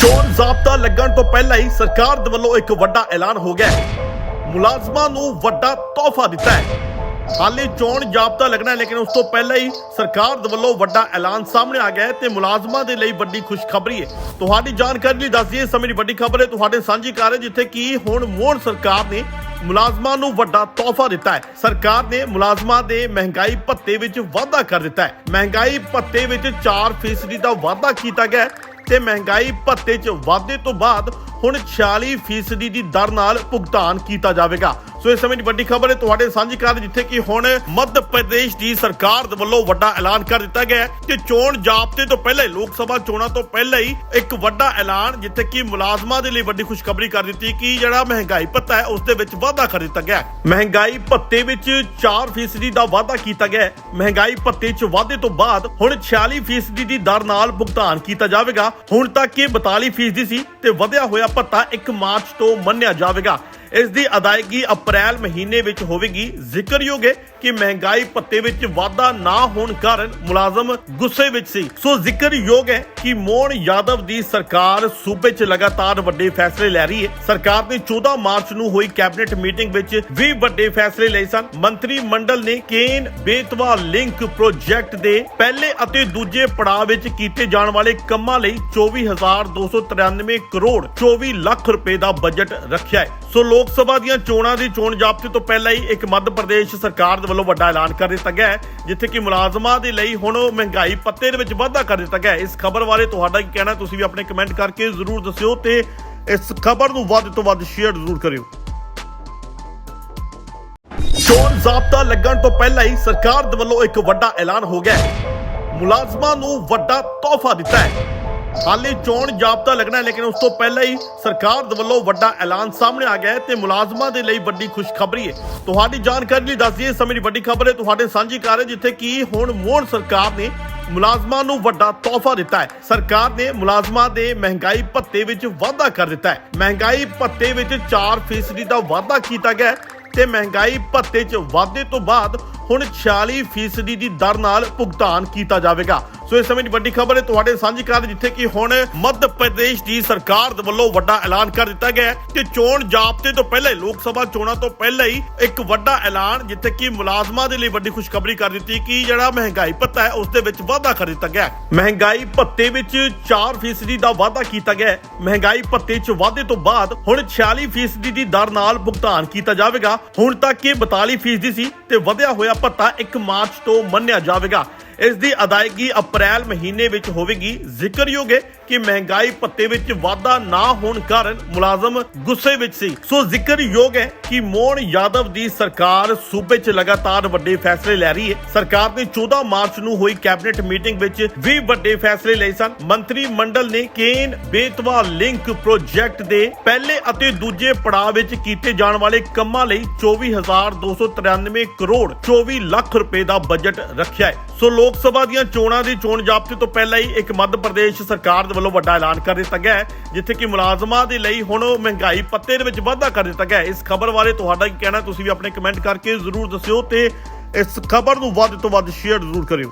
ਚੋਣ ਜ਼ਾਬਤਾ ਲੱਗਣ ਤੋਂ ਪਹਿਲਾਂ ਹੀ ਸਰਕਾਰ ਦੇ ਵੱਲੋਂ ਇੱਕ ਵੱਡਾ ਐਲਾਨ ਹੋ ਗਿਆ ਮੁਲਾਜ਼ਮਾਂ ਨੂੰ ਵੱਡਾ ਤੋਹਫਾ ਦਿੱਤਾ ਹੈ। ਹਾਲੇ ਚੋਣ ਜ਼ਾਬਤਾ ਲੱਗਣਾ ਹੈ, ਲੇਕਿਨ ਉਸ ਤੋਂ ਪਹਿਲਾਂ ਹੀ ਸਰਕਾਰ ਦੇ ਵੱਲੋਂ ਵੱਡਾ ਐਲਾਨ ਸਾਹਮਣੇ ਆ ਗਿਆ ਹੈ ਤੇ ਮੁਲਾਜ਼ਮਾਂ ਦੇ ਲਈ ਵੱਡੀ ਖੁਸ਼ਖਬਰੀ ਹੈ। ਤੁਹਾਡੀ ਜਾਣਕਾਰੀ ਲਈ ਦੱਸ ਦਈਏ, ਇਸ ਸਮੇਂ ਦੀ ਵੱਡੀ ਖਬਰ ਹੈ, ਤੁਹਾਡੇ ਸਾਂਝੀ ਕਰ ਰਹੇ ਜਿੱਥੇ ਕਿ ਹੁਣ ਮੋਹਨ ਸਰਕਾਰ ਨੇ ਮੁਲਾਜ਼ਮਾਂ ਨੂੰ ਵੱਡਾ ਤੋਹਫਾ ਦਿੱਤਾ ਹੈ। ਸਰਕਾਰ ਨੇ ਮੁਲਾਜ਼ਮਾਂ ਦੇ ਮਹਿੰਗਾਈ ਭੱਤੇ ਵਿੱਚ ਵਾਧਾ ਕਰ ਦਿੱਤਾ ਹੈ। ਮਹਿੰਗਾਈ ਭੱਤੇ ਵਿੱਚ 4% ਦਾ ਵਾਧਾ ਕੀਤਾ ਗਿਆ ਹੈ ਤੇ ਮਹਿੰਗਾਈ ਭੱਤੇ 'ਚ ਵਾਧੇ ਤੋਂ ਬਾਅਦ ਹੁਣ 46% ਦੀ ਦਰ ਨਾਲ ਭੁਗਤਾਨ ਕੀਤਾ ਜਾਵੇਗਾ। ਸੋ ਇਸ ਸਮੇਂ ਦੀ ਵੱਡੀ ਖਬਰ ਹੈ ਤੁਹਾਡੇ ਸਾਂਝੀ ਕਰ ਜਿੱਥੇ ਕਿ ਹੁਣ ਮੱਧ ਪ੍ਰਦੇਸ਼ ਦੀ ਸਰਕਾਰ ਦੇ ਵੱਲੋਂ ਵੱਡਾ ਐਲਾਨ ਕਰ ਦਿੱਤਾ ਗਿਆ ਹੈ ਕਿ ਚੋਣ ਜਾਬਤੇ ਤੋਂ ਪਹਿਲਾਂ ਹੀ ਲੋਕ ਸਭਾ ਚੋਣਾਂ ਤੋਂ ਪਹਿਲਾਂ ਹੀ ਇੱਕ ਵੱਡਾ ਐਲਾਨ ਜਿੱਥੇ ਕਿ ਮੁਲਾਜ਼ਮਾਂ ਦੇ ਲਈ ਵੱਡੀ ਖੁਸ਼ਖਬਰੀ ਕਰ ਦਿੱਤੀ ਕਿ ਜਿਹੜਾ ਮਹਿੰਗਾਈ ਭੱਤਾ ਹੈ, ਉਸ ਦੇ ਵਿੱਚ ਵਾਧਾ ਕਰ ਦਿੱਤਾ ਗਿਆ। ਮਹਿੰਗਾਈ ਭੱਤੇ ਵਿੱਚ 4% ਦਾ ਵਾਧਾ ਕੀਤਾ ਗਿਆ ਮਹਿੰਗਾਈ ਭੱਤੇ 'ਚ ਵਾਧੇ ਤੋਂ ਬਾਅਦ ਹੁਣ 46% ਦੀ ਦਰ ਨਾਲ ਭੁਗਤਾਨ ਕੀਤਾ ਜਾਵੇਗਾ। ਹੁਣ ਤੱਕ ਇਹ 42% ਸੀ ਤੇ ਵਧਿਆ ਹੋਇਆ ਭੱਤਾ 1 ਮਾਰਚ ਤੋਂ ਮੰਨਿਆ ਜਾਵੇਗਾ। ਇਸ ਦੀ ਅਦਾਇਗੀ ਅਪ੍ਰੈਲ ਮਹੀਨੇ ਵਿੱਚ ਹੋਵੇਗੀ। ਜ਼ਿਕਰਯੋਗ ਹੈ ਕਿ ਮਹਿੰਗਾਈ ਭੱਤੇ ਵਿੱਚ ਵਾਧਾ ਨਾ ਹੋਣ ਕਾਰਨ ਮੁਲਾਜ਼ਮ ਗੁੱਸੇ ਵਿੱਚ ਸੀ। ਸੋ ਜ਼ਿਕਰਯੋਗ ਹੈ ਕਿ ਮੋਹਨ ਯਾਦਵ ਦੀ ਸਰਕਾਰ ਸੂਬੇ 'ਚ ਲਗਾਤਾਰ ਵੱਡੇ ਫੈਸਲੇ ਲੈ ਰਹੀ ਹੈ। ਸਰਕਾਰ ਨੇ 14 ਮਾਰਚ ਨੂੰ ਹੋਈ ਕੈਬਨਿਟ ਮੀਟਿੰਗ ਵਿੱਚ ਵੀ ਵੱਡੇ ਫੈਸਲੇ ਲਏ ਸਨ। ਮੰਤਰੀ ਮੰਡਲ ਨੇ ਕੇਨ ਬੇਤਵਾ ਲਿੰਕ ਪ੍ਰੋਜੈਕਟ ਦੇ ਪਹਿਲੇ ਅਤੇ ਦੂਜੇ ਪੜਾਅ ਵਿੱਚ ਕੀਤੇ ਜਾਣ ਵਾਲੇ ਕੰਮਾਂ ਲਈ 24293 ਕਰੋੜ 24 ਲੱਖ ਰੁਪਏ ਦਾ ਬਜਟ ਰੱਖਿਆ ਹੈ। ਸੋ ਲੋਕ ਸਭਾ ਦੀਆਂ ਚੋਣਾਂ ਦੀ ਚੋਣ ਜ਼ਾਬਤੇ ਤੋਂ ਪਹਿਲਾਂ ਹੀ ਇੱਕ ਮੱਧ ਪ੍ਰਦੇਸ਼ ਸਰਕਾਰ ਦੇ ਵੱਲੋਂ ਵੱਡਾ ਐਲਾਨ ਕਰ ਦਿੱਤਾ ਗਿਆ ਹੈ, ਜਿੱਥੇ ਕਿ ਮੁਲਾਜ਼ਮਾਂ ਦੇ ਲਈ ਹੁਣ ਮਹਿੰਗਾਈ ਪੱਤੇ ਦੇ ਵਿੱਚ ਵਾਧਾ ਕਰ ਦਿੱਤਾ ਗਿਆ ਹੈ। ਇਸ ਖਬਰ ਬਾਰੇ ਤੁਹਾਡਾ ਕੀ ਕਹਿਣਾ ਤੁਸੀਂ ਵੀ ਆਪਣੇ ਕਮੈਂਟ ਕਰਕੇ ਜ਼ਰੂਰ ਦੱਸਿਓ ਤੇ ਇਸ ਖਬਰ ਨੂੰ ਵੱਧ ਤੋਂ ਵੱਧ ਸ਼ੇਅਰ ਜ਼ਰੂਰ ਕਰਿਓ। ਚੋਣ ਜ਼ਾਬਤਾ ਲੱਗਣ ਤੋਂ ਪਹਿਲਾਂ ਹੀ ਸਰਕਾਰ ਦੇ ਵੱਲੋਂ ਇੱਕ ਵੱਡਾ ਐਲਾਨ ਹੋ ਗਿਆ ਹੈ। ਮੁਲਾਜ਼ਮਾਂ ਨੂੰ ਵੱਡਾ ਤੋਹਫਾ ਦਿੱਤਾ ਹੈ। ਹਾਲੇ ਚੋਣ ਜ਼ਾਬਤਾ ਲੱਗਣਾ, ਲੇਕਿਨ ਉਸ ਤੋਂ ਪਹਿਲਾਂ ਹੀ ਸਰਕਾਰ ਦੇ ਵੱਲੋਂ ਵੱਡਾ ਐਲਾਨ ਸਾਹਮਣੇ ਆ ਗਿਆ ਹੈ ਤੇ ਮੁਲਾਜ਼ਮਾਂ ਦੇ ਲਈ ਵੱਡੀ ਖੁਸ਼ਖਬਰੀ ਹੈ। ਤੁਹਾਡੀ ਜਾਣਕਾਰੀ ਲਈ ਦੱਸ ਦਈਏ ਸਮੇਂ ਦੀ ਵੱਡੀ ਖਬਰ ਹੈ, ਤੁਹਾਡੇ ਸਾਂਝੀ ਕਰ ਰਹੇ ਜਿੱਥੇ ਕਿ ਹੁਣ ਮੋਹਨ ਸਰਕਾਰ ਨੇ ਮੁਲਾਜ਼ਮਾਂ ਨੂੰ ਵੱਡਾ ਤੋਹਫਾ ਦਿੱਤਾ ਹੈ। ਸਰਕਾਰ ਨੇ ਮੁਲਾਜ਼ਮਾਂ ਦੇ ਮਹਿੰਗਾਈ ਭੱਤੇ ਵਿੱਚ ਵਾਧਾ ਕਰ ਦਿੱਤਾ ਹੈ। ਮਹਿੰਗਾਈ ਭੱਤੇ ਵਿੱਚ 4% ਦਾ ਵਾਧਾ ਕੀਤਾ ਗਿਆ ਤੇ ਮਹਿੰਗਾਈ ਭੱਤੇ 'ਚ ਵਾਧੇ ਤੋਂ ਬਾਅਦ ਹੁਣ 46% ਦੀ ਦਰ ਨਾਲ ਭੁਗਤਾਨ ਕੀਤਾ ਜਾਵੇਗਾ। ਸੋ ਇਸ ਸਮੇਂ ਦੀ ਵੱਡੀ ਖਬਰ ਹੈ, ਤੁਹਾਡੇ ਸਾਂਝੀ ਕਰ ਜਿੱਥੇ ਕਿ ਹੁਣ ਮੱਧ ਪ੍ਰਦੇਸ਼ ਦੀ ਸਰਕਾਰ ਦੇ ਵੱਲੋਂ ਵੱਡਾ ਐਲਾਨ ਕਰ ਦਿੱਤਾ ਗਿਆ ਹੈ ਕਿ ਚੋਣ ਜ਼ਾਬਤੇ ਤੋਂ ਪਹਿਲਾਂ ਹੀ, ਲੋਕ ਸਭਾ ਚੋਣਾਂ ਤੋਂ ਪਹਿਲਾਂ ਹੀ ਇੱਕ ਵੱਡਾ ਐਲਾਨ ਜਿੱਥੇ ਕਿ ਮੁਲਾਜ਼ਮਾਂ ਦੇ ਲਈ ਵੱਡੀ ਖੁਸ਼ਖਬਰੀ ਕਰ ਦਿੱਤੀ ਕਿ ਜਿਹੜਾ ਮਹਿੰਗਾਈ ਭੱਤਾ ਹੈ, ਉਸ ਦੇ ਵਿੱਚ ਵਾਧਾ ਕਰ ਦਿੱਤਾ ਗਿਆ ਹੈ। ਮਹਿੰਗਾਈ ਭੱਤੇ ਵਿੱਚ 4% ਦਾ ਵਾਧਾ ਕੀਤਾ ਗਿਆ ਹੈ। ਮਹਿੰਗਾਈ ਭੱਤੇ 'ਚ ਵਾਧੇ ਤੋਂ ਬਾਅਦ ਹੁਣ 46% ਦੀ ਦਰ ਨਾਲ ਭੁਗਤਾਨ ਕੀਤਾ ਜਾਵੇਗਾ। ਹੁਣ ਤੱਕ ਇਹ 42% ਸੀ ਤੇ ਵਧਿਆ ਹੋਇਆ ਭੱਤਾ 1 ਮਾਰਚ ਤੋਂ ਮੰਨਿਆ ਜਾਵੇਗਾ। ਇਸ ਦੀ ਅਦਾਇਗੀ ਅਪ੍ਰੈਲ ਮਹੀਨੇ ਵਿੱਚ ਹੋਵੇਗੀ। ਜ਼ਿਕਰਯੋਗ ਹੈ ਕਿ ਮਹਿੰਗਾਈ ਭੱਤੇ ਵਿੱਚ ਵਾਧਾ ਨਾ ਹੋਣ ਕਾਰਨ ਮੁਲਾਜ਼ਮ ਗੁੱਸੇ ਵਿੱਚ ਸੀ। ਸੋ ਜ਼ਿਕਰਯੋਗ ਹੈ ਕਿ ਮੋਹਨ ਯਾਦਵ ਦੀ ਸਰਕਾਰ ਸੂਬੇ 'ਚ ਲਗਾਤਾਰ ਵੱਡੇ ਫੈਸਲੇ ਲੈ ਰਹੀ ਹੈ। ਸਰਕਾਰ ਨੇ 14 ਮਾਰਚ ਨੂੰ ਹੋਈ ਕੈਬਨਿਟ ਮੀਟਿੰਗ ਵਿੱਚ ਵੀ ਵੱਡੇ ਫੈਸਲੇ ਲਏ ਸਨ। ਮੰਤਰੀ ਮੰਡਲ ਨੇ ਕੇਨ ਬੇਤਵਾ ਲਿੰਕ ਪ੍ਰੋਜੈਕਟ ਦੇ ਪਹਿਲੇ ਅਤੇ ਦੂਜੇ ਪੜਾਅ ਵਿੱਚ ਕੀਤੇ ਜਾਣ ਵਾਲੇ ਕੰਮਾਂ ਲਈ 24293 ਕਰੋੜ 24 ਲੱਖ ਰੁਪਏ ਦਾ ਬਜਟ ਰੱਖਿਆ ਹੈ। ਸੋ ਲੋਕ ਸਭਾ ਦੀਆਂ ਚੋਣਾਂ ਦੀ ਚੋਣ ਜ਼ਾਬਤੇ ਤੋਂ ਪਹਿਲਾਂ ਹੀ ਇੱਕ ਮੱਧ ਪ੍ਰਦੇਸ਼ ਸਰਕਾਰ ਦੇ ਵੱਲੋਂ ਵੱਡਾ ਐਲਾਨ ਕਰ ਦਿੱਤਾ ਗਿਆ ਜਿੱਥੇ ਕਿ ਮੁਲਾਜ਼ਮਾਂ ਦੇ ਲਈ ਹੁਣ ਮਹਿੰਗਾਈ ਪੱਤੇ ਦੇ ਵਿੱਚ ਵਾਧਾ ਕਰ ਦਿੱਤਾ ਗਿਆ ਇਸ ਖਬਰ ਬਾਰੇ ਤੁਹਾਡਾ ਕੀ ਕਹਿਣਾ ਤੁਸੀਂ ਵੀ ਆਪਣੇ ਕਮੈਂਟ ਕਰਕੇ ਜ਼ਰੂਰ ਦੱਸਿਓ ਤੇ ਇਸ ਖਬਰ ਨੂੰ ਵੱਧ ਤੋਂ ਵੱਧ ਸ਼ੇਅਰ ਜ਼ਰੂਰ ਕਰਿਓ।